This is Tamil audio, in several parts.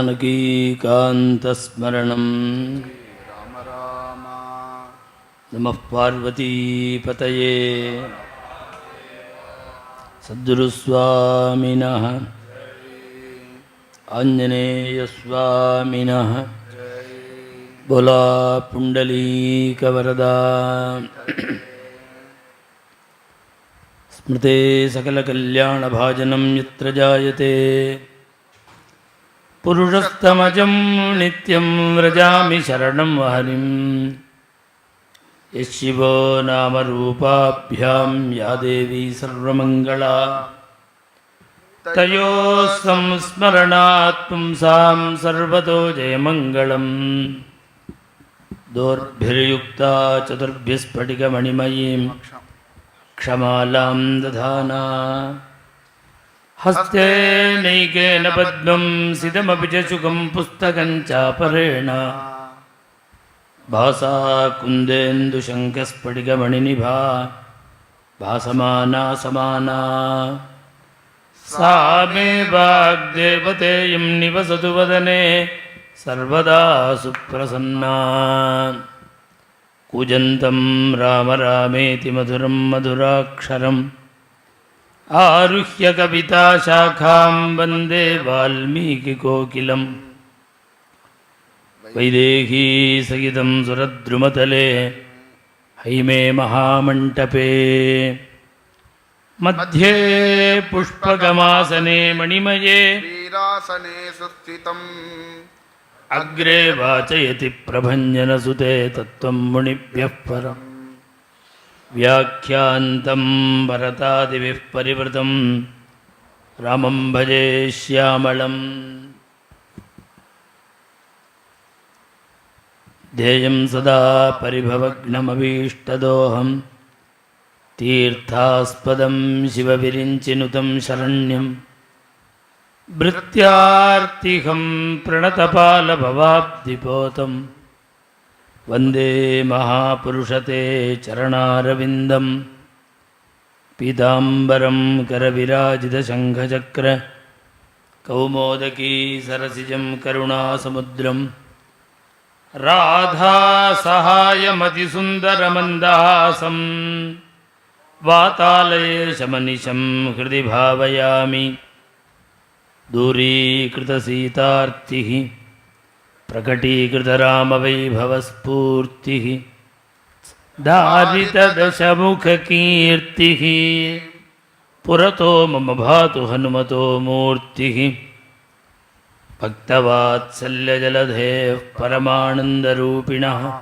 जानकीकान्तस्मरणं नमः पार्वतीपतये। सद्गुरुस्वामिनः। आञ्जनेयस्वामिनः। बोला पुण्डलीकवरदा स्मृते सकलकल्याणभाजनं यत्र जायते। पुरुषस्तमजं नित्यं व्रजामि शरणं हरिं यः शिवो नामरूपाभ्यां या देवी सर्वमङ्गला तयोः संस्मरणात् पुंसां सर्वतो जयमङ्गलम् दोर्भिर्युक्ता चतुर्भ्यस्फटिकमणिमयीं क्षमालां दधाना हस्ते नैकेन पद्मं सिदमपि च सुखं पुस्तकं चापरेण भासा कुन्देन्दुशङ्खस्फटिकमणिनिभा भासमाना समाना सा मे वाग्देवतेयं निवसतु वदने सर्वदा सुप्रसन्ना कूजन्तं राम रामेति मधुरं मधुराक्षरम् आरुह्य कविताशाखां वन्दे वाल्मीकिकोकिलम् वैदेही सहितं सुरद्रुमतले हैमे महामण्टपे मध्ये पुष्पगमासने मणिमये वीरासने सुस्थितम् अग्रे वाचयति प्रभञ्जनसुते तत्त्वं मुनिभ्यः परम् व्याख्यान्तं भरतादिभिः परिवृतं रामं भजे श्यामळम् ध्येयं सदा परिभवग्नमभीष्टदोहं तीर्थास्पदं शिवविरिञ्चिनुतं शरण्यं भृत्यार्तिहं प्रणतपालभवाब्धिपोतं वन्दे महापुरुषते चरणारविन्दं पीताम्बरं करविराजितशङ्खचक्र कौमोदकी सरसिजं करुणासमुद्रम् राधासहायमतिसुन्दरमन्दहासं वातालयेशमनिशं हृदि भावयामि दूरीकृतसीतार्तिः प्रकटीकृतरामवैभवस्फूर्तिः दारितदशमुखकीर्तिः पुरतो मम भातु हनुमतो मूर्तिः। भक्तवात्सल्यजलधेः परमानन्दरूपिणः।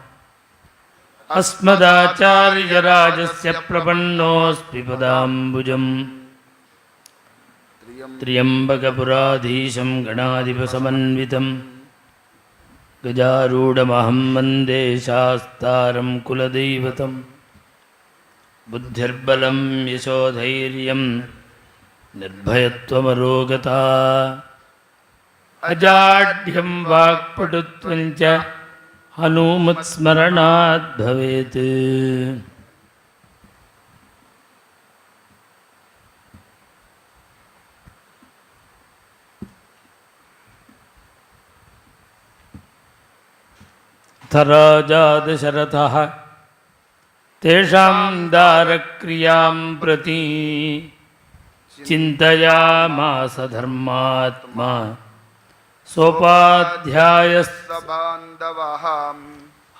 अस्मदाचार्यराजस्य प्रपन्नोऽस्मि पदाम्बुजम्। त्र्यम्बकपुराधीशं गणाधिपसमन्वितं गजारूढमहं वंदे शास्तारं कुलदैवतं। बुद्धिर्बलं यशोधैर्यं निर्भयत्वमरोगता। अजाढ्यं वाक्पटुत्वं च हनूमत्स्मरणात् राजा दशरथः तेषां दारक्रियाँ प्रति चिन्तयामास धर्मात्मा। सोपाध्यायस्त बान्धवः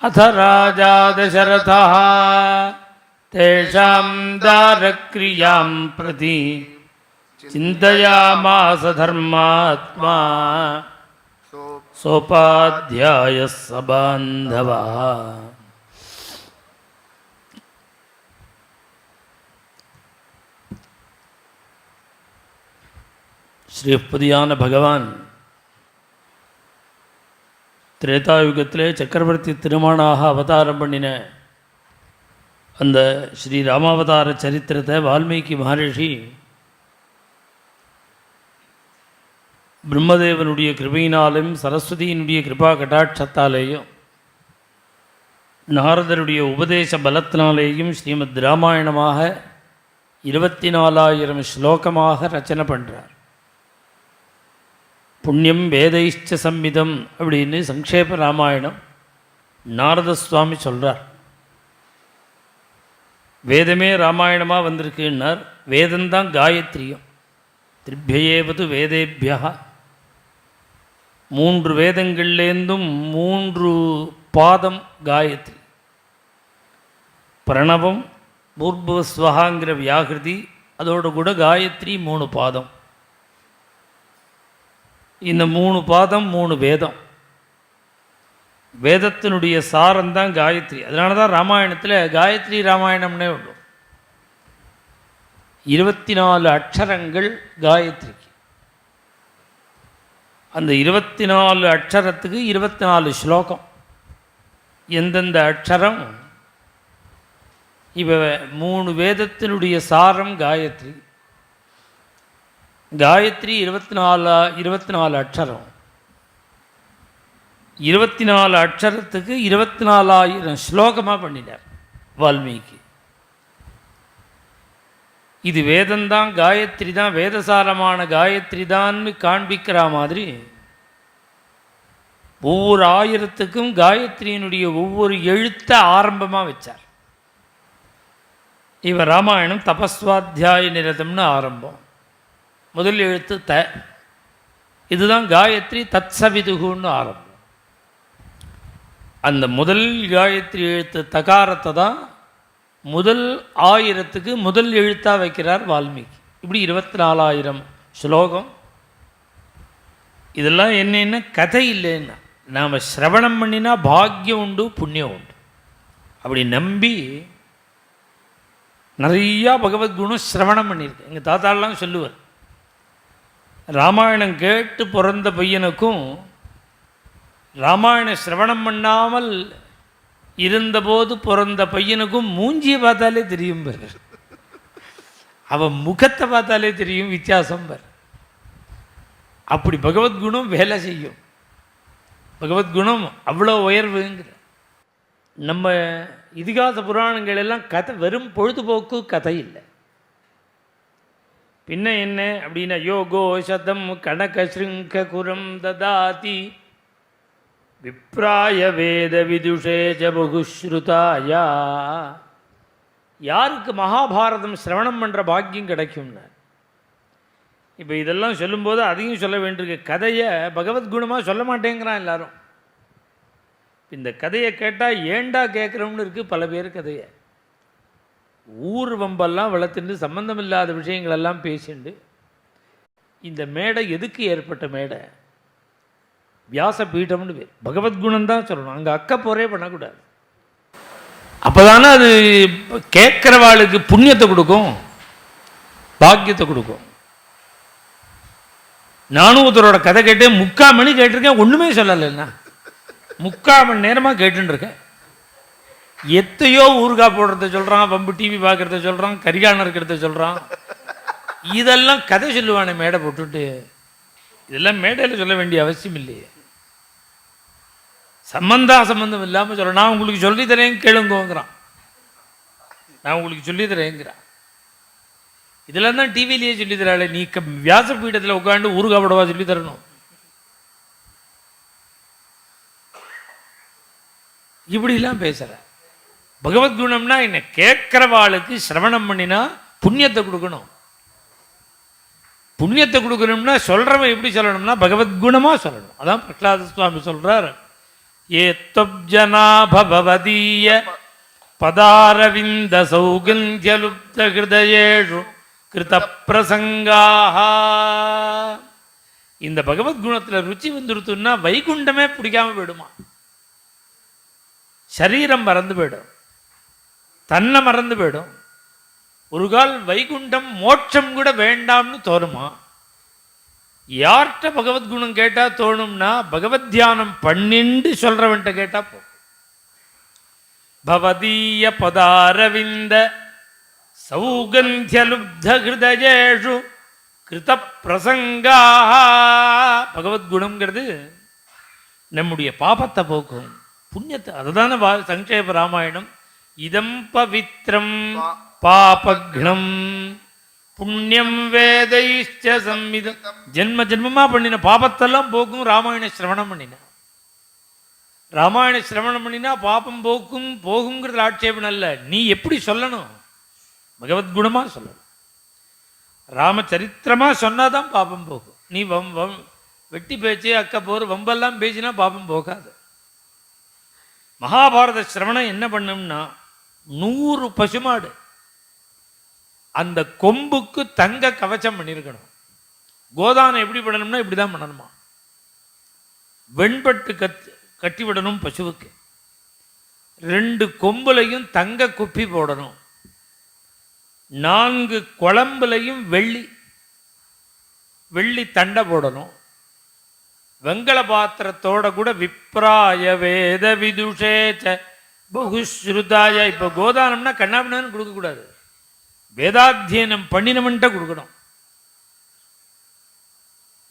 अथ राजा दशरथः तेषां दारक्रियाँ प्रति चिन्तयामास धर्मात्मा। सोपाध्यायः स बान्धवः ஸ்ரீபதியான பகவான் திரேதாயுகத்திலே சக்கரவர்த்தி திருமணாக அவதாரம் பண்ணின அந்த ஸ்ரீ ராமாவதார சரித்திரத்தை வால்மீகி மகரிஷி பிரம்மதேவனுடைய கிருபையினாலும் சரஸ்வதியினுடைய கிருபா கட்டாட்சத்தாலேயும் நாரதருடைய உபதேச பலத்தினாலேயும் ஸ்ரீமத் ராமாயணமாக இருபத்தி நாலாயிரம் ஸ்லோகமாக ரச்சனை பண்ணுறார் புண்ணியம் வேதைஷ்ட சம்மிதம் அப்படின்னு சங்கேப ராமாயணம் நாரத சுவாமி சொல்கிறார் வேதமே ராமாயணமாக வந்திருக்குன்னார். வேதம்தான் காயத்ரியம். திருப்பியேவது வேதேபியா மூன்று வேதங்கள்லேருந்தும் மூன்று பாதம் காயத்ரி. பிரணவம் பூர்பஸ்வகாங்கிற வியாகிருதி அதோடு கூட காயத்ரி மூணு பாதம். இந்த மூணு பாதம் மூணு வேதம். வேதத்தினுடைய சாரம் தான் காயத்ரி. அதனால தான் ராமாயணத்தில் காயத்ரி ராமாயணம்னே உண்டு. இருபத்தி நாலு அக்ஷரங்கள் காயத்ரிக்கு. அந்த இருபத்தி நாலு அக்ஷரத்துக்கு இருபத்தி நாலு ஸ்லோகம். எந்தெந்த அக்ஷரம்? இவ மூணு வேதத்தினுடைய சாரம் காயத்ரி. காயத்ரி இருபத்தி நாலு இருபத்தி நாலு அக்ஷரம். இருபத்தி நாலு அக்ஷரத்துக்கு இருபத்தி நாலாயிரம் ஸ்லோகமாக பண்ணினார். வால்மீகி. இது வேதந்தான் காயத்ரி தான் வேதசாரமான காயத்ரி தான்னு காண்பிக்கிற மாதிரி. ஒவ்வொரு ஆயிரத்துக்கும் காயத்ரியினுடைய ஒவ்வொரு எழுத்தை ஆரம்பமாக வச்சார். இவ ராமாயணம் தபஸ்வாத்தியாய நிரதம்னு ஆரம்பம். முதல் எழுத்து த. இதுதான் காயத்ரி தத்சவிதுகுன்னு ஆரம்பம். அந்த முதல் காயத்ரி எழுத்து தகாரத்தை தான் முதல் ஆயிரத்துக்கு முதல் எழுத்தாக வைக்கிறார் வால்மீகி. இப்படி இருபத்தி நாலாயிரம் ஸ்லோகம். இதெல்லாம் என்னென்ன? கதை இல்லைன்னா. நாம் சிரவணம் பண்ணினா பாக்கியம் உண்டு புண்ணியம் உண்டு. அப்படி நம்பி நிறையா பகவத்குணம் சிரவணம் பண்ணியிருக்கு. எங்கள் தாத்தாலாம் சொல்லுவார் ராமாயணம் கேட்டு பிறந்த பையனுக்கும் ராமாயண சிரவணம் பண்ணாமல் இருந்தபோது பிறந்த பையனுக்கும் மூஞ்சியை பார்த்தாலே தெரியும் பாரு. அவன் முகத்தை பார்த்தாலே தெரியும் வித்தியாசம் பாரு. அப்படி பகவத்குணம் வேலை செய்யும். பகவத்குணம் அவ்வளோ உயர்வுங்கிற. நம்ம இதிகாச புராணங்கள் எல்லாம் கதை வெறும் பொழுதுபோக்கு கதை இல்லை. பின்ன என்ன அப்படின்னா யோகோ சதம் கனக சிருங்க குரம் ததாதி விப்ராய வேத விதுஷே ஜ யாருக்கு மகாபாரதம் சிரவணம் பண்ணுற பாக்கியம் கிடைக்கும்னு? இப்போ இதெல்லாம் சொல்லும்போது அதையும் சொல்ல வேண்டியிருக்கு. கதையை பகவத்குணமாக சொல்ல மாட்டேங்கிறான் எல்லாரும். இந்த கதையை கேட்டால் ஏண்டா கேட்குறோம்னு இருக்குது பல பேர் கதையை. ஊர் வம்பெல்லாம் வளர்த்துட்டு சம்மந்தமில்லாத விஷயங்களெல்லாம் பேசிண்டு. இந்த மேடை எதுக்கு ஏற்பட்ட மேடை? வியாச பீட்டம்னு பேர். பகவத்குணம் தான் சொல்லணும். அங்கே அக்க போரே பண்ணக்கூடாது. அப்போதானே அது கேட்குறவாளுக்கு புண்ணியத்தை கொடுக்கும். பாக்கியத்தை கொடுக்கும். நானும் ஒருத்தரோட கதை கேட்டேன் முக்கால் மணி கேட்டிருக்கேன். ஒன்றுமே சொல்லலைண்ணா முக்கால் மணி நேரமாக கேட்டுருக்கேன் எத்தையோ ஊறுகாய் போடுறத சொல்கிறான் பம்பு டிவி பார்க்குறத சொல்கிறான் கரிகாலம் இருக்கிறத சொல்கிறான் இதெல்லாம் கதை சொல்லுவானே மேடை போட்டுட்டு. இதெல்லாம் மேடையில் சொல்ல வேண்டிய அவசியம் இல்லையே. சம்பந்தா சம்பந்தம் இல்லாமல் சொல்ல நான் உங்களுக்கு சொல்லி தரேன் கேளுங்கோங்கிறான். நான் உங்களுக்கு சொல்லி தரேங்கிறான் இதெல்லாம் தான் டிவிலேயே சொல்லி தராளே நீ க வியாசபீடத்தில் உட்காந்து ஊறுகாய் விடவா சொல்லி தரணும் இப்படிலாம் பேசுகிற பகவத்குணம்னா என்ன? கேட்குறவாளுக்கு சிரவணம் பண்ணினா புண்ணியத்தை கொடுக்கணும். புண்ணியத்தை கொடுக்கணும்னா சொல்கிறவன் எப்படி சொல்லணும்னா பகவத்குணமாக சொல்லணும். அதான் பிரகலாத சுவாமி சொல்கிறார் ஏ தொப்ஜனா பவதீய பதாரவிந்த சௌகந்தியலுப்த ஹிருதயேஷு கிருத பிரசங்காக இந்த பகவத்குணத்தில் ருச்சி வந்துருத்துன்னா வைகுண்டமே பிடிக்காம போயிடுமா? சரீரம் மறந்து போயிடும். தன்னை மறந்து போயிடும். ஒரு கால் வைகுண்டம் மோட்சம் கூட வேண்டாம்னு தோணுமா? யார்கிட்ட பகவத்குணம் கேட்டால் தோணும்னா பகவத் தியானம் பண்ணிண்டு சொல்கிறவன்ட்ட கேட்டால் போ. பவதீய பதாரவிந்த சௌகந்தியலுப்த ஹிருதயேஷு கிருத பிரசங்கா பகவத்குணம்ங்கிறது நம்முடைய பாபத்தை போக்கும். புண்ணியத்தை அதுதானே வா சங்கேப ராமாயணம். இதம் பவித்ரம் பாபக்னம். புண்ணியம் வேதைச்ச சம்மிதம். ஜென்ம ஜென்மமா பண்ணின பாபத்தெல்லாம் போக்கும் ராமாயண சிரவணம் பண்ணின. ராமாயண சிரவணம் பண்ணினா பாபம் போக்கும் போகுங்கிறது ஆட்சேபம் அல்ல நீ எப்படி சொல்லணும்? பகவத்குணமா சொல்லணும். ராமச்சரித்திரமா சொன்னாதான் பாபம் போகும். நீ வம் வம் வெட்டி பேச்சு அக்க போர் வம்பெல்லாம் பேசினா பாபம் போகாது. மகாபாரத சிரவணம் என்ன பண்ணும்னா நூறு பசுமாடு அந்த கொம்புக்கு தங்க கவச்சம் பண்ணியிருக்கணும் கோதானம் எப்படி பண்ணணும்னா இப்படி தான் பண்ணணுமா? வெண்பட்டு கத் கட்டி விடணும் பசுவுக்கு. ரெண்டு கொம்புலையும் தங்க குப்பி போடணும். நான்கு குழம்புலையும் வெள்ளி வெள்ளி தண்டை போடணும். வெங்கல பாத்திரத்தோட கூட விப்ராய வேத விதுஷேச்ச பகுஸ்ருதாய. இப்போ கோதானம்னா கண்ணாபின்னு கொடுக்கக்கூடாது. வேதாத்தியனம் பண்ணினவன்ட்ட கொடுக்கணும்.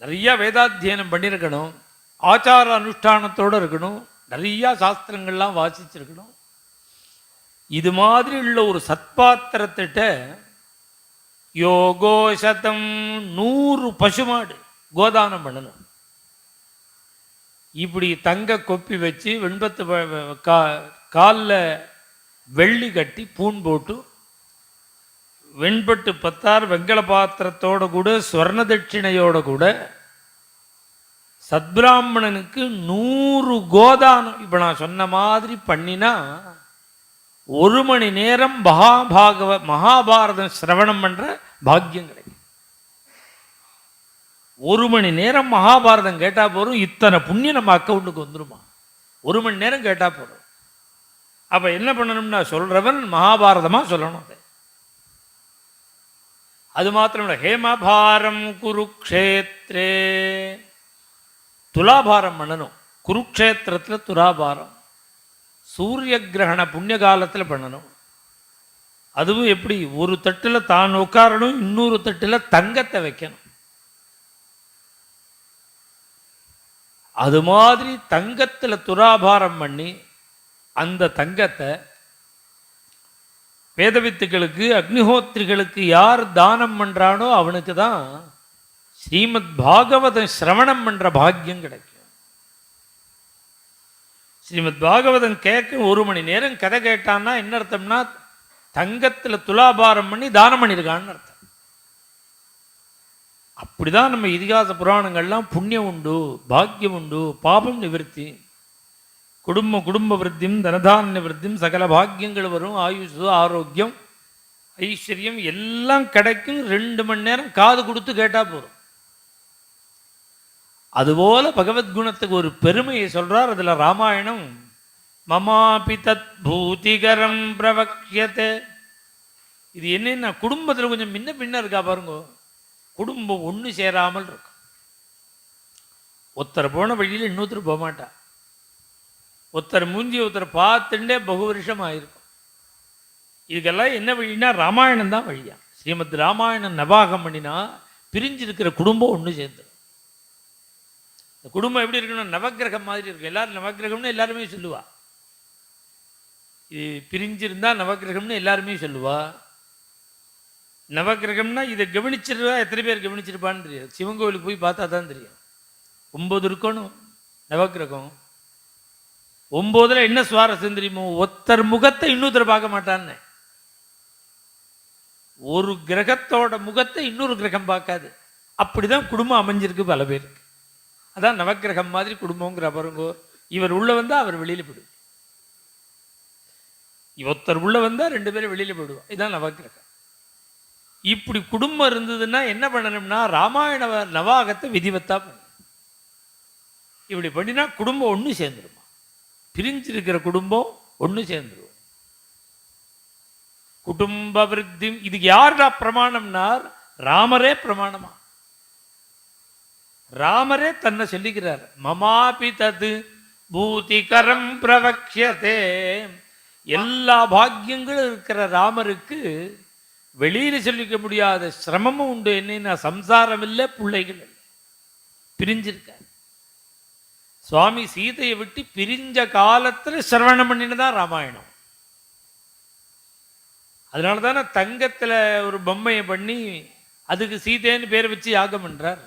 நிறைய வேதாத்தியனம் பண்ணியிருக்கணும். ஆச்சார அனுஷ்டானத்தோடு இருக்கணும். நிறையா சாஸ்திரங்கள்லாம் வாசிச்சிருக்கணும். இது மாதிரி உள்ள ஒரு சத்பாத்திரத்திட்ட யோகோ சதம் நூறு பசுமாடு கோதானம் பண்ணணும். இப்படி தங்க கொப்பி வச்சு வெண்பத்து கா காலில் வெள்ளி கட்டி பூன் போட்டு வெண்பட்டு பத்தார் வெங்கல பாத்திரத்தோட கூட ஸ்வர்ண தட்சிணையோட கூட சத்பிராமணனுக்கு நூறு கோதானம். இப்போ நான் சொன்ன மாதிரி பண்ணினா ஒரு மணி நேரம் மகாபாகவ மகாபாரதம் சிரவணம் பண்ணுற பாக்கியம் கிடைக்கும். ஒரு மணி நேரம் மகாபாரதம் கேட்டால் போதும் இத்தனை புண்ணியம் நம்ம அக்கௌண்ட்டுக்கு வந்துருமா? ஒரு மணி நேரம் கேட்டால் போகிறோம் அப்ப என்ன பண்ணணும்னா சொல்றவன் மகாபாரதமா சொல்லணும் அது மாத்திரம் இல்லை ஹேமபாரம் குருக்ஷேத்ரே. துலாபாரம் பண்ணணும். குருக்ஷேத்திரத்தில் துலாபாரம். சூரிய கிரகண புண்ணிய காலத்தில் பண்ணணும். அதுவும் எப்படி? ஒரு தட்டில் தான் உட்காரணும் இன்னொரு தட்டில் தங்கத்தை வைக்கணும். அது மாதிரி தங்கத்தில் துராபாரம் பண்ணி அந்த தங்கத்தை வேதவித்துக்களுக்கு அக்னிஹோத்திரிகளுக்கு யார் தானம் பண்ணுறானோ அவனுக்கு தான் ஸ்ரீமத் பாகவதம் சிரவணம் பண்ணுற பாக்கியம் கிடைக்கும். ஸ்ரீமத் பாகவதம் கேட்க ஒரு மணி நேரம் கதை கேட்டான்னா என்ன அர்த்தம்னா தங்கத்தில் துலாபாரம் பண்ணி தானம் பண்ணியிருக்கான்னு அர்த்தம். அப்படிதான் நம்ம இதிகாச புராணங்கள்லாம் புண்ணியம் உண்டு பாக்கியம் உண்டு பாபம் நிவர்த்தி. குடும்ப குடும்ப விருத்தியும் தனதானிய விருத்தியும் சகல பாக்கியங்கள் வரும். ஆயுஷு ஆரோக்கியம் ஐஸ்வர்யம் எல்லாம் கிடைக்கும். ரெண்டு மணி நேரம் காது கொடுத்து கேட்டால் போதும். அதுபோல பகவத்குணத்துக்கு ஒரு பெருமையை சொல்றார். அதில் ராமாயணம் மமாபி தத் பூதிகரம் பிரவக்யதே இது என்னென்ன குடும்பத்தில் கொஞ்சம் முன்ன பின்ன இருக்கா பாருங்க. குடும்பம் ஒன்று சேராமல் இருக்கும். ஒருத்தர் போன வழியில் இன்னொருத்தர் போக மாட்டா ஒருத்தர் மூஞ்சி ஒருத்தர் பார்த்துட்டே பகு வருஷம் ஆயிருக்கும் இதுக்கெல்லாம் என்ன வழின்னா ராமாயணம் தான் வழியா. ஸ்ரீமத் ராமாயணம் நபாகம் பண்ணினா பிரிஞ்சிருக்கிற குடும்பம் ஒன்று சேர்ந்துடும் இந்த குடும்பம் எப்படி இருக்குன்னா நவக்கிரகம் மாதிரி இருக்கும். எல்லாரும் நவக்கிரகம்னு எல்லாருமே சொல்லுவா. இது பிரிஞ்சிருந்தால் நவக்கிரகம்னு எல்லாருமே சொல்லுவா. நவக்கிரகம்னா இதை கவனிச்சிருவா எத்தனை பேர் கவனிச்சிருப்பான்னு தெரியாது. சிவன் கோவிலுக்கு போய் பார்த்தா தான் தெரியும். ஒம்பது இருக்கணும் நவக்கிரகம். ஒன்பதுல என்ன சுவாரஸ்யம் தெரியுமோ ஒத்தர் முகத்தை இன்னொருத்தர் பார்க்க மாட்டான்னு. ஒரு கிரகத்தோட முகத்தை இன்னொரு கிரகம் பார்க்காது. அப்படிதான் குடும்பம் அமைஞ்சிருக்கு பல பேருக்கு. அதான் நவக்கிரகம் மாதிரி குடும்பங்கிற பாருங்கோ இவர் உள்ள வந்தா அவர் வெளியில போயிடுவார். ஒருத்தர் உள்ள வந்தா ரெண்டு பேரும் வெளியில போயிடுவா இதான் நவக்கிரகம். இப்படி குடும்பம் இருந்ததுன்னா என்ன பண்ணணும்னா ராமாயண நவாகத்தை விதிவத்தா பண்ணணும். இப்படி பண்ணினா குடும்பம் ஒன்று சேர்ந்துருமா? பிரிஞ்சிருக்கிற குடும்பம் ஒன்று சேர்ந்துரும். குடும்ப விருத்தி இதுக்கு யாருடா பிரமாணம்னா ராமரே பிரமாணமா. ராமரே தன்னை சொல்லிக்கிறார் மமாபி தது பூதிகரம் பிரவக்ஷதே எல்லா பாக்கியங்களும் இருக்கிற ராமருக்கு வெளியில சொல்லிக்க முடியாத சிரமமும் உண்டு என்னன்னா சம்சாரம் இல்லை பிள்ளைகள் பிரிஞ்சிருக்கார். சுவாமி சீதையை விட்டு பிரிஞ்ச காலத்தில் சிரவணம் பண்ணினதான் ராமாயணம். அதனால தானே தங்கத்தில் ஒரு பொம்மையை பண்ணி அதுக்கு சீதைன்னு பேர் வச்சு யாகம் பண்ணுறார்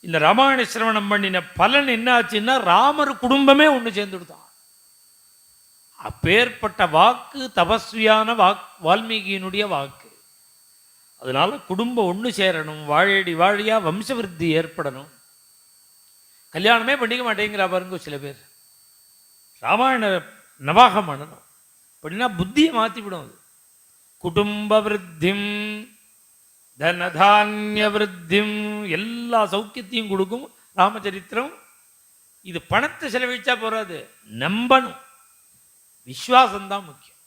இந்த ராமாயண சிரவணம் பண்ணின பலன் என்ன ஆச்சுன்னா ராமர் குடும்பமே ஒன்று சேர்ந்துடுதான். அப்பேற்பட்ட வாக்கு தபஸ்வியான வாக் வால்மீகியினுடைய வாக்கு. அதனால குடும்பம் ஒன்று சேரணும் வாழடி வாழியாக வம்சவிருத்தி ஏற்படணும். கல்யாணமே பண்ணிக்க மாட்டேங்கிறா பாருங்க சில பேர். ராமாயண நவாகம் பண்ணணும் அப்படின்னா புத்தியை மாற்றி விடும் அது. குடும்ப விருத்திம் தனதானிய விருத்திம் எல்லா சௌக்கியத்தையும் கொடுக்கும் ராமச்சரித்திரம். இது பணத்தை செலவழிச்சா போறாது நம்பணும். விஸ்வாசம்தான் முக்கியம்.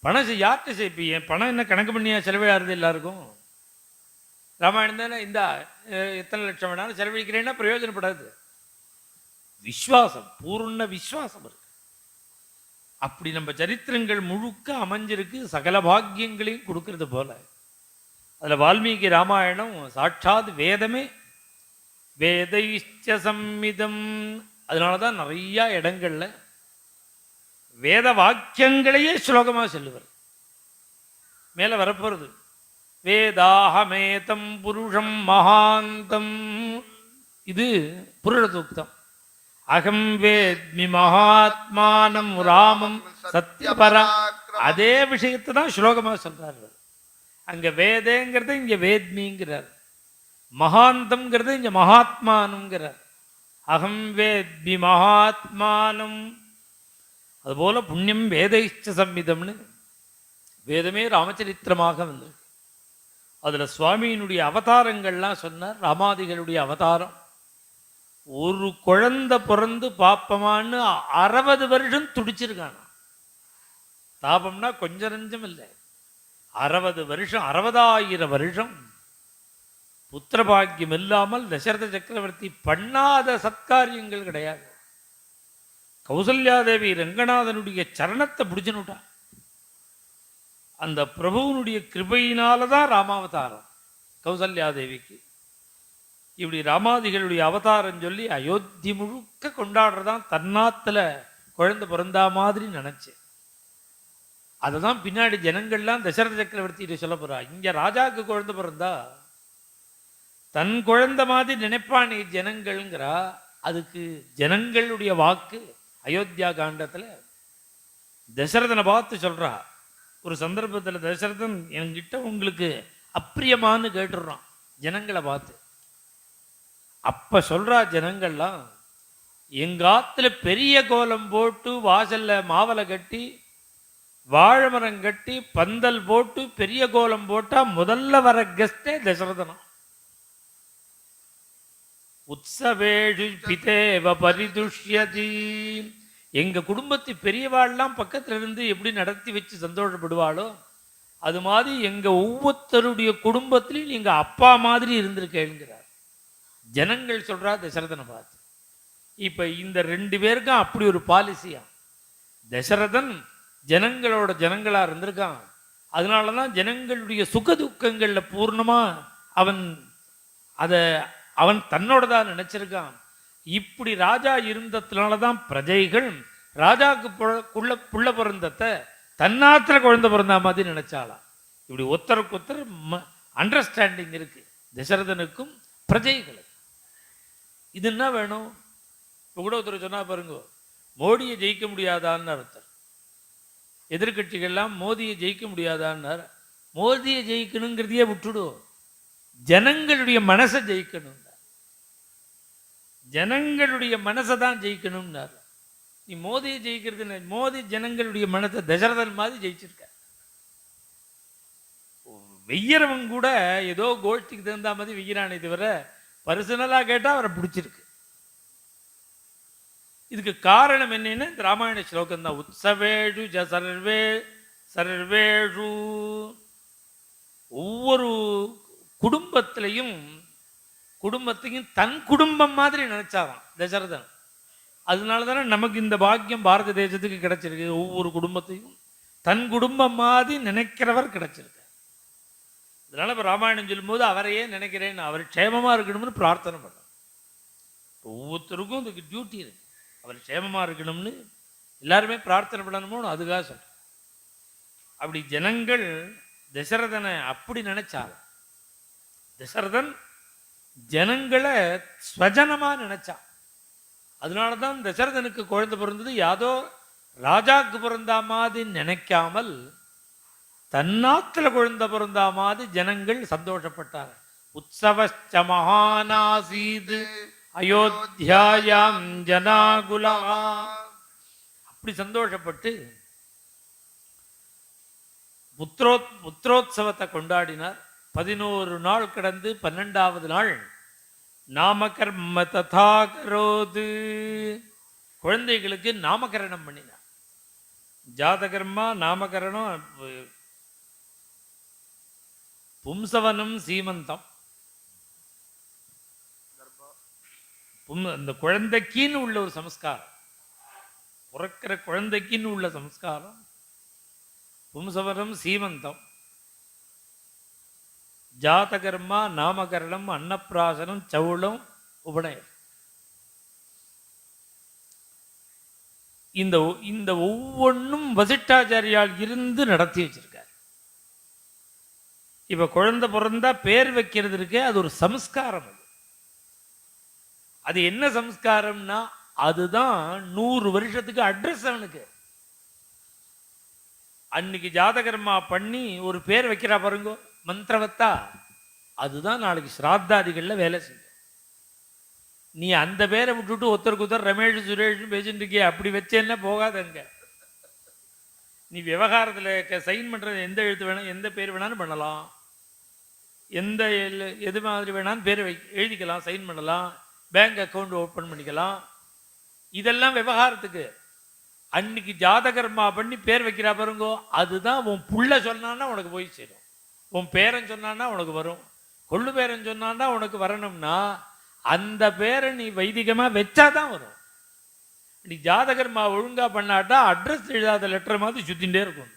பணம் யார்கிட்ட செய் பணம் என்ன கணக்கு பண்ணியா செலவிடாது எல்லாருக்கும்? ராமாயணம் தானே? இந்த எத்தனை லட்சம் வேணாலும் செலவழிக்கிறேன்னா பிரயோஜனப்படாது. விஸ்வாசம் பூர்ண விஸ்வாசம் இருக்கு. அப்படி நம்ம சரித்திரங்கள் முழுக்க அமைஞ்சிருக்கு சகல பாக்கியங்களையும் கொடுக்கறது போல. அதில் வால்மீகி ராமாயணம் சாட்சாத் வேதமே வேதைஷ்ட சம்மிதம். அதனால தான் நிறையா இடங்கள்ல வேத வாக்கியங்களையே ஸ்லோகமாக சொல்லுவார். மேலே வரப்போகிறது வேதாஹமேதம் புருஷம் மகாந்தம். இது புருஷ சூக்தம் அகம் வேத்மி மகாத்மானம் ராமம் சத்யபரா. அதே விஷயத்தை தான் ஸ்லோகமாக சொல்றாரு அங்க வேதேங்கிறது இங்க வேத்மிங்கிறார். மகாந்தம்ங்கிறது இங்க மகாத்மானுங்கிறார். அகம் வேத்மி மகாத்மானம். அதுபோல புண்ணியம் வேதைச்ச சம்மிதம்னு. வேதமே ராமச்சரித்திரமாக வந்திருக்கு அதுல சுவாமியினுடைய அவதாரங்கள்லாம் சொன்னார் ராமாதிகளுடைய அவதாரம். ஒரு குழந்தை பிறந்து பாப்பமான்னு அறுபது வருஷம் துடிச்சிருக்கானா தாபம்னா கொஞ்சம் நஞ்சம் இல்லை. அறுபது வருஷம் அறுபதாயிரம் வருஷம் புத்திரபாக்கியம் இல்லாமல் தசரத சக்கரவர்த்தி பண்ணாத சத்காரியங்கள் கிடையாது. கௌசல்யாதேவி ரங்கநாதனுடைய சரணத்தை பிடிச்சுனுட்டான் அந்த பிரபுவனுடைய கிருபையினால தான் ராமாவதாரம் கௌசல்யாதேவிக்கு. இப்படி ராமாதிகளுடைய அவதாரம் சொல்லி அயோத்தி முழுக்க கொண்டாடுறதான் தன்னாத்துல குழந்தை பிறந்தா மாதிரி நினச்சேன். அதை தான் பின்னாடி ஜனங்கள்லாம் தசரத சக்கரவர்த்திகிட்ட சொல்ல போறா இங்க ராஜாவுக்கு குழந்தை பிறந்தா தன் குழந்தை மாதிரி நினைப்பானே ஜனங்கள்ங்கிறா அதுக்கு ஜனங்களுடைய வாக்கு அயோத்தியா காண்டத்துல தசரதனை பார்த்து சொல்றா. ஒரு சந்தர்ப்பத்தில் தசரதன் என்கிட்ட உங்களுக்கு அப்பிரியமான்னு கேட்டுடுறான். ஜனங்களை பார்த்து. அப்ப சொல்றா ஜனங்கள்லாம் எங்காத்துல பெரிய கோலம் போட்டு வாசல்ல மாவலை கட்டி வாழைமரம் கட்டி பந்தல் போட்டு பெரிய கோலம் போட்டா முதல்ல வர கெஸ்டே தசரதனம் உற்சவேஷு பிதேவ பரிதுஷ்யதீன் எங்கள் குடும்பத்து பெரியவாள்லாம் பக்கத்தில் இருந்து எப்படி நடத்தி வச்சு சந்தோஷப்படுவாளோ அது மாதிரி எங்கள் ஒவ்வொருத்தருடைய குடும்பத்திலையும் நீங்கள் அப்பா மாதிரி இருந்திருக்கேங்கிறார் ஜனங்கள் சொல்கிறா தசரதனை பார்த்து. இப்போ இந்த ரெண்டு பேருக்கும் அப்படி ஒரு பாலிசியா தசரதன் ஜனங்களோட ஜனங்களாக இருந்திருக்கான். அதனால தான் ஜனங்களுடைய சுக துக்கங்களில் பூர்ணமாக அவன் அதை அவன் தன்னோடதாக நினச்சிருக்கான். இப்படி ராஜா இருந்ததுனால தான் பிரஜைகள் ராஜாவுக்கு புழ- குள்ள புள்ள பிறந்தத்தை தன்னாத்திர குழந்தை பிறந்தா மாதிரி நினைச்சாலாம் இப்படி ஒருத்தருக்கு ஒருத்தர் அண்டர்ஸ்டாண்டிங் இருக்கு. தசரதனுக்கும் பிரஜைகளுக்கு இது என்ன வேணும்? இப்போ கூட ஒருத்தர் சொன்னா பாருங்க மோடியை ஜெயிக்க முடியாதான்னு ஒருத்தர் எதிர்கட்சிகள்லாம் மோதியை ஜெயிக்க முடியாதான்னார். மோதியை ஜெயிக்கணுங்கிறதையே விட்டுடும் ஜனங்களுடைய மனசை ஜெயிக்கணும் ஜனங்களுடைய மனசை தான் ஜெயிக்கணும்னார். நீ மோதியை ஜெயிக்கிறது மோதி ஜனங்களுடைய மனசை தசரதன் மாதிரி ஜெயிச்சிருக்க வெய்யறவன் கூட ஏதோ கோஷ்டிக்கு தகுந்த மாதிரி வெய்யறானே தவிர பர்சனலாக கேட்டால் அவரை பிடிச்சிருக்கு. இதுக்கு காரணம் என்னன்னா இந்த ராமாயண ஸ்லோகம் தான். உற்சவேஷு ஜ சர்வே சர்வேஷு ஒவ்வொரு குடும்பத்திலையும் குடும்பத்தையும் தன் குடும்பம் மாதிரி நினைச்சாராம் தசரதன். அதனால தானே நமக்கு இந்த பாக்கியம் பாரத தேசத்துக்கு கிடைச்சிருக்கு. ஒவ்வொரு குடும்பத்தையும் தன் குடும்பம் மாதிரி நினைக்கிறவர் கிடைச்சிருக்கு. அதனால இப்போ ராமாயணம் சொல்லும்போது அவரையே நினைக்கிறேன் அவர் க்ஷேமமாக இருக்கணும்னு பிரார்த்தனை பண்ணோம் ஒவ்வொருத்தருக்கும் அதுக்கு டியூட்டி இருக்கு. அவர் க்ஷேமமா இருக்கணும்னு எல்லாருமே பிரார்த்தனை பண்ணணுமோ அதுக்காக சொல்கிறேன் அப்படி ஜனங்கள் தசரதனை அப்படி நினைச்சார் தசரதன் ஜனங்களை ஸ்வஜனமா நினைச்சான் அதனால தான் தசரதனுக்கு குழந்தை பிறந்தது. யாதோ ராஜாக்கு பிறந்தா மாதிரி நினைக்காமல் தன்னாத்துல குழந்தை பிறந்தா மாதிரி ஜனங்கள் சந்தோஷப்பட்டார் உற்சவச்ச மகானாசீது அயோத்தியாயாம் ஜனாகுலா. அப்படி சந்தோஷப்பட்டு புத்திரோத் புத்திரோத்சவத்தை கொண்டாடினார். பதினோரு நாள் கடந்து பன்னெண்டாவது நாள் நாமகர்ம ததா கரோது. குழந்தைகளுக்கு நாமகரணம் பண்ணினார். ஜாதகர்மா நாமகரணம் பும்சவனம் சீமந்தம். பும் அந்த குழந்தைக்கின்னு உள்ள ஒரு சம்ஸ்காரம். பிறக்கிற குழந்தைக்கின்னு உள்ள சம்ஸ்காரம் பும்சவனம் சீமந்தம். ஜாதகர்மா நாமகரணம் அன்னப்பிராசனம் சவுளம் உபநயம் இந்த இந்த ஒவ்வொன்றும் வசிட்டாச்சாரியால் இருந்து நடத்தி வச்சிருக்கார். இப்போ குழந்தை பிறந்தா பேர் வைக்கிறது இருக்கு அது ஒரு சம்ஸ்காரம் அது. அது என்ன சம்ஸ்காரம்னா அதுதான் நூறு வருஷத்துக்கு அட்ரஸ் அவனுக்கு. அன்னைக்கு ஜாதகர்மா பண்ணி ஒரு பேர் வைக்கிறா பாருங்க. மந்திரவத்தா? அதுதான் நாளைக்கு ஸ்ராத்தாதிகளில் வேலை செய்யும் நீ அந்த பேரை விட்டுட்டு ஒருத்தருக்கு ஒருத்தர் ரமேஷ் சுரேஷ்னு பேசிட்டு இருக்கிய அப்படி வச்சேன்னா போகாதங்க நீ விவகாரத்தில் சைன் பண்ணுறது எந்த எழுத்து வேணும் எந்த பேர் வேணாலும் பண்ணலாம். எந்த எது மாதிரி வேணாலும் பேர் வை எழுதிக்கலாம் சைன் பண்ணலாம் பேங்க் அக்கவுண்ட் ஓப்பன் பண்ணிக்கலாம். இதெல்லாம் விவகாரத்துக்கு. அன்னைக்கு ஜாதகர்மா பண்ணி பேர் வைக்கிறா பாருங்கோ அதுதான் உன் புள்ள சொன்னான்னா உனக்கு போய் சேரும். உன் பேரன் சொன்னான்னா உனக்கு வரும். கொள்ளு பேரன் சொன்னான்னா உனக்கு வரணும்னா அந்த பேரை நீ வைதிகமாக வச்சாதான் வரும். நீ ஜாதகர்மா ஒழுங்காக பண்ணாட்டா அட்ரஸ் எழுதாத லெட்டர் மாதிரி சுற்றிகிட்டே இருக்கும்.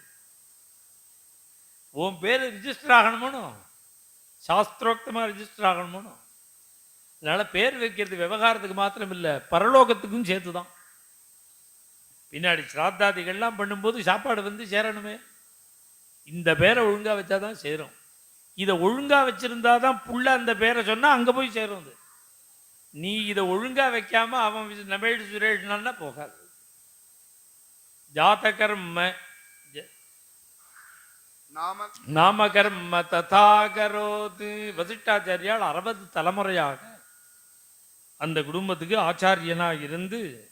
உன் பேர் ரிஜிஸ்டர் ஆகணுமோனோ? சாஸ்திரோக்தமாக ரிஜிஸ்டர் ஆகணுமோனோ? அதனால் பேர் வைக்கிறது விவகாரத்துக்கு மாத்திரம் இல்லை பரலோகத்துக்கும் சேர்த்து தான் பின்னாடி சிராத்தாதிகள்லாம் பண்ணும்போது சாப்பாடு வந்து சேரணுமே. இந்த பேரை ஒழுங்கா வச்சாதான் சேரும். இதை ஒழுங்கா வச்சிருந்தா தான் புள்ள அந்த பேரை சொன்னா அங்க போய் சேரும் அது. நீ இதை ஒழுங்கா வைக்காம அவன் ரமேஷ் சுரேஷ்னா போகாது. ஜாதகர்ம ஜ- நாம நாமகர்ம ததாகரோது. வசிஷ்டாச்சாரியால் அறுபது தலைமுறையாக அந்த குடும்பத்துக்கு ஆச்சாரியனா இருந்து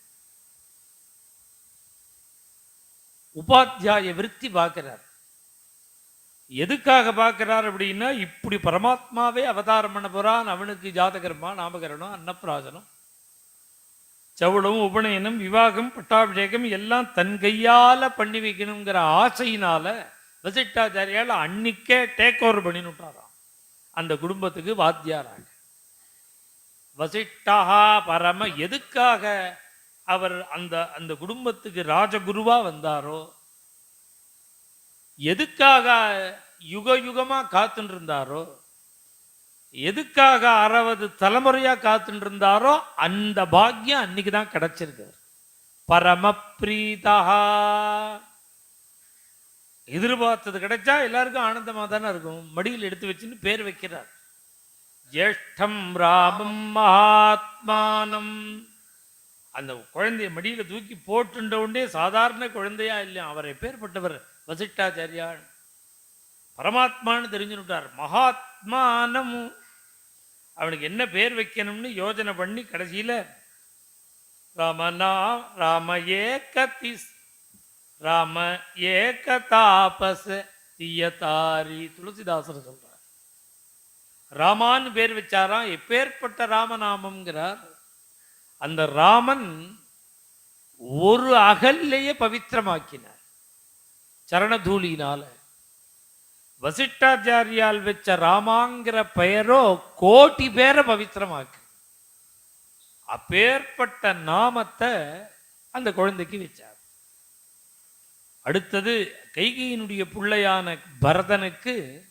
உபாத்தியாய விருத்தி பார்க்கிறார். எதுக்காக பார்க்கிறார் அப்படின்னா இப்படி பரமாத்மாவே அவதாரம் பண்ண போகிறான் அவனுக்கு ஜாதகர்மா நாமகரணம் அன்னப்பிராசனம். சவுளம் உபநயனம் விவாகம் பட்டாபிஷேகம் எல்லாம் தன் கையால பண்ணி வைக்கணுங்கிற ஆசையினால வசிஷ்டாச்சாரியால் அன்னிக்கே டேக் ஓவர் பண்ணின்னு விட்டாராம் அந்த குடும்பத்துக்கு வாத்தியாராக. வசிஷ்டா பரம எதுக்காக அவர் அந்த அந்த குடும்பத்துக்கு ராஜகுருவா வந்தாரோ எதுக்காக யுக யுகமா காத்துட்டு இருந்தாரோ எதுக்காக அறுபது தலைமுறையா காத்துட்டு இருந்தாரோ அந்த பாக்கியம் அன்னைக்கு தான் கிடைச்சிருக்கு. பரமப்ரீதா. எதிர்பார்த்தது கிடைச்சா எல்லாருக்கும் ஆனந்தமாக தானே இருக்கும். மடியில் எடுத்து வச்சுன்னு பேர் வைக்கிறார். ஜேஷ்டம் ராமம் மகாத்மானம். அந்த குழந்தைய மடியில் தூக்கி போட்டுண்ட உடனே சாதாரண குழந்தையா இல்லையா? அவரை பேர்பட்டவர் வசிஷ்டாச்சாரியான் பரமாத்மான்னு தெரிஞ்சுட்டார் மகாத்மானம். அவனுக்கு என்ன பேர் வைக்கணும்னு யோஜனை பண்ணி கடைசியில ராமனா ராம ஏகதிஸ் ராம ஏக தீயதாரி தியதாரி துளசிதாசர் சொல்கிறார் ராமான்னு பேர் வச்சாராம் எப்பேற்பட்ட ராமநாமம்ங்கிறார். அந்த ராமன் ஒரு அகல்லையே பவித்திரமாக்கினார். சரணதூலினால வசிஷ்டாச்சாரியால் வச்ச ராமாங்கிற பெயரோ கோட்டி பேரை பவித்திரமாக்கு. அப்பேற்பட்ட நாமத்தை அந்த குழந்தைக்கு வச்சார். அடுத்தது கைகையினுடைய பிள்ளையான பரதனுக்கு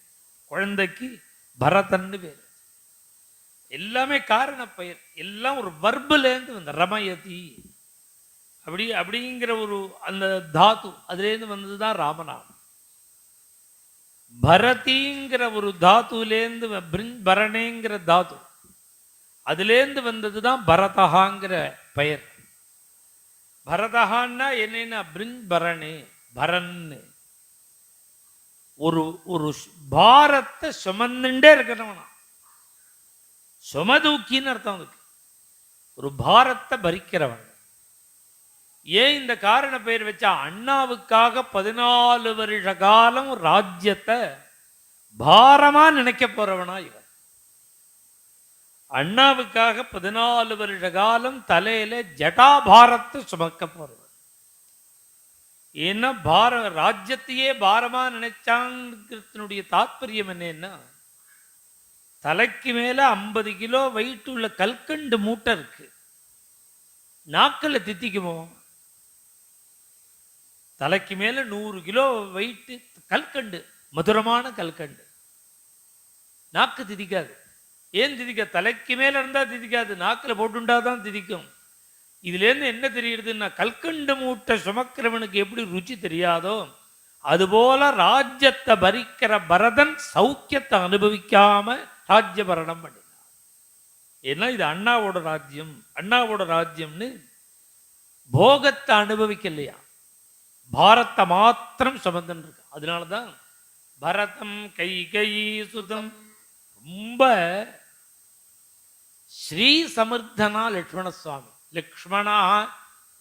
குழந்தைக்கு பரதன்னு பேர். எல்லாமே காரண பெயர் எல்லாம் ஒரு வர்புலேருந்து வந்த ரமயதி. அப்படி அப்படிங்கிற ஒரு அந்த தாத்து அதுலேருந்து வந்தது தான் ராமநாமம். பரதிங்கிற ஒரு தாத்துலேருந்து பரணேங்கிற தாத்து. அதுலேருந்து வந்தது தான் பரதஹாங்கிற பெயர். பரதஹான்னா என்னன்னா பிரிஞ் பரணே பரன்னு. ஒரு ஒரு பாரத்தை சுமந்துட்டே இருக்கிறவனா. சுமதூக்கின்னு அர்த்தம் அதுக்கு. ஒரு பாரத்தை பறிக்கிறவன். ஏன் இந்த காரண பெயர் வச்சா? அண்ணாவுக்காக பதினாலு வருஷ காலம் ராஜ்யத்தை பாரமா நினைக்க போறவனா இவர் அண்ணாவுக்காக பதினாலு வருஷ காலம் தலையில ஜடாபாரத்தை சுமக்க போறவர் ஏன்னா பார ராஜ்யத்தையே பாரமா நினைச்சாங்கிறதுனுடைய தாத்பரியம் என்னன்னா தலைக்கு மேல ஐம்பது கிலோ வயிற்று உள்ள கல்கண்டு மூட்டை இருக்கு. நாக்கில் தித்திக்குமோ? தலைக்கு மேல நூறு கிலோ வெயிட்டு கல்கண்டு மதுரமான கல்கண்டு. நாக்கு திதிக்காது. ஏன் திதிக்க? தலைக்கு மேல இருந்தா திதிக்காது. நாக்கில் போட்டுண்டா தான் திதிக்கும். இதுலேருந்து என்ன தெரியுதுன்னா கல்கண்டு மூட்டை சுமக்கிறவனுக்கு எப்படி ருச்சி தெரியாதோ அதுபோல ராஜ்யத்தை பறிக்கிற பரதன் சௌக்கியத்தை அனுபவிக்காம ராஜ்ய பரணம் பண்ணினான். ஏன்னா இது அண்ணாவோட ராஜ்யம். அண்ணாவோட ராஜ்யம்னு போகத்தை அனுபவிக்கலையா? பாரத்தை மாத்திரம் சுமந்துன்னு இருக்கு அதனால தான் பரதம் கை கை சுதம். ரொம்ப ஸ்ரீ சமர்த்தனா லக்ஷ்மண சுவாமி. லக்ஷ்மணா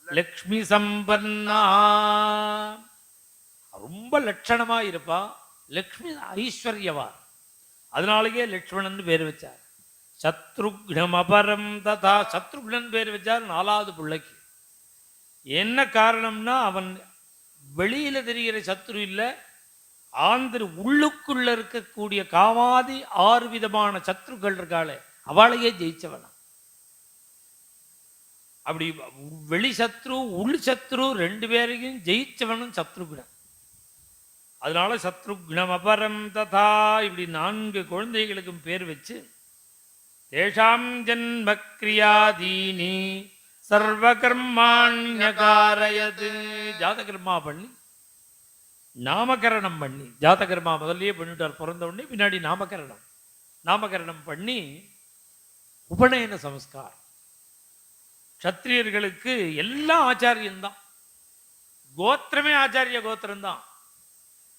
லக்ஷ்மி சம்பன்னா. ரொம்ப லட்சணமா இருப்பா லக்ஷ்மி ஐஸ்வர்யவா அதனாலேயே லக்ஷ்மணன் பேர் வச்சார். சத்ருக்னம் அபரம் ததா. சத்ருக்னன் பேர் வச்சார் நாலாவது பிள்ளைக்கு. என்ன காரணம்னா அவன் வெளியில தெரிகிற சத்ரு இல்லை ஆந்திர உள்ளுக்குள்ள இருக்கக்கூடிய காமாதி ஆறு விதமான சத்ருக்கள் இருக்காளே அவளையே ஜெயிச்சவனா. அப்படி வெளி சத்ரு உள் சத்ரு ரெண்டு பேரையும் ஜெயிச்சவனும் சத்ருகுணம் அதனால சத்ருக்னம் அபரம் ததா இப்படி நான்கு குழந்தைகளுக்கும் பேர் வச்சு தேஷாம் ஜன்மக்ரியாதீனி சர்வகர்மாண்யகாரயது. ஜாதகர்மா பண்ணி நாமகரணம் பண்ணி ஜாதகர்மா முதல்லயே பண்ணிட்டார். பிறந்த உடனே பின்னாடி நாமகரணம். நாமகரணம் பண்ணி உபநயன சம்ஸ்காரம். க்ஷத்திரியர்களுக்கு எல்லாம் ஆச்சாரியன்தான் கோத்திரமே ஆச்சாரிய கோத்திரம்தான்.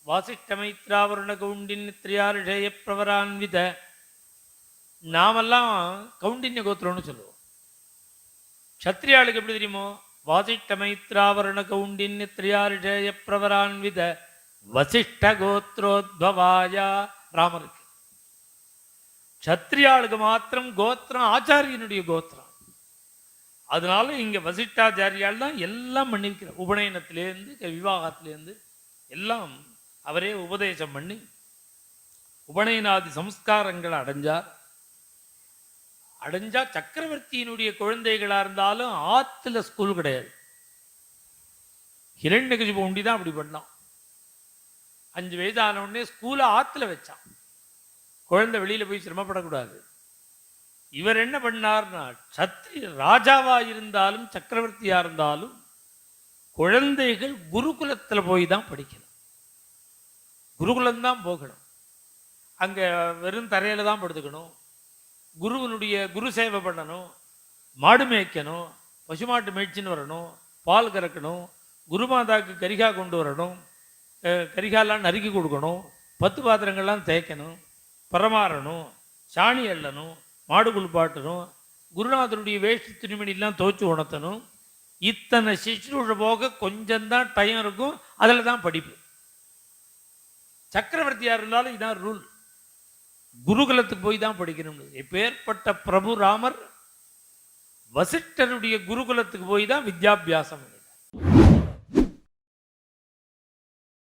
வாசிஷ்ட மைத்ராவருண கவுண்டின் திரியாரிஷய பிரவரான்வித நாமெல்லாம் கவுண்டின்ய கோத்திரம்னு சொல்லுவோம். சத்திரியாளுக்கு எப்படி தெரியுமோ? வாசிஷ்ட மைத்ராவருண கவுண்டின் திரியாரிஷய பிரவரான்வித வசிஷ்ட கோத்ரோத்பவாயா ராமருக்கு. சத்திரியாளுக்கு மாத்திரம் கோத்திரம் ஆச்சாரியனுடைய கோத்திரம். அதனால இங்க வசிஷ்டாச்சாரியால் தான் எல்லாம் பண்ணியிருக்கிறார் உபநயனத்திலேருந்து விவாகத்திலேருந்து எல்லாம் அவரே உபதேசம் பண்ணி உபநயனாதி சம்ஸ்காரங்களை அடைஞ்சார். அடைஞ்சா சக்கரவர்த்தியினுடைய குழந்தைகளா இருந்தாலும் ஆத்துல ஸ்கூல் கிடையாது. ஹிரண்யகசிபு உண்டி தான் அப்படி பண்ணான். அஞ்சு வயதான உடனே ஸ்கூலை ஆத்துல வச்சான். குழந்தை வெளியில போய் சிரமப்படக்கூடாது. இவர் என்ன பண்ணார்னா சத்ரி ராஜாவா இருந்தாலும் சக்கரவர்த்தியா இருந்தாலும் குழந்தைகள் குருகுலத்துல போய் தான் படிக்கணும். குருகுலம் தான் போகணும். அங்க வெறும் தரையில தான் படுத்துக்கணும். குருவனுடைய குரு சேவை பண்ணணும் மாடு மேய்க்கணும் பசுமாட்டு மேய்ச்சின்னு வரணும் பால் கறக்கணும் குருமாதாக்கு கரிகா கொண்டு வரணும் கரிகாலாம் நறுக்கி கொடுக்கணும் பத்து பாத்திரங்கள்லாம் தேய்க்கணும் பரமாறணும் சாணி அள்ளணும் மாடு குளிப்பாட்டணும் குருநாதருடைய வேஷ்டி துணிமணிலாம் துவச்சி உணர்த்தணும். இத்தனை சிஷ்ரூஷ போக கொஞ்சம்தான் டைம் இருக்கும் அதில் தான் படிப்பு சக்கரவர்த்தியாக இருந்தாலும் இதான் ரூல் குருகுலத்துக்கு போய் தான் படிக்கணும் இப்பேற்பட்ட பிரபு ராமர் வசிஷ்டருடைய குருகுலத்துக்கு போய் தான் வித்யாபியாசம் பண்ணினார்.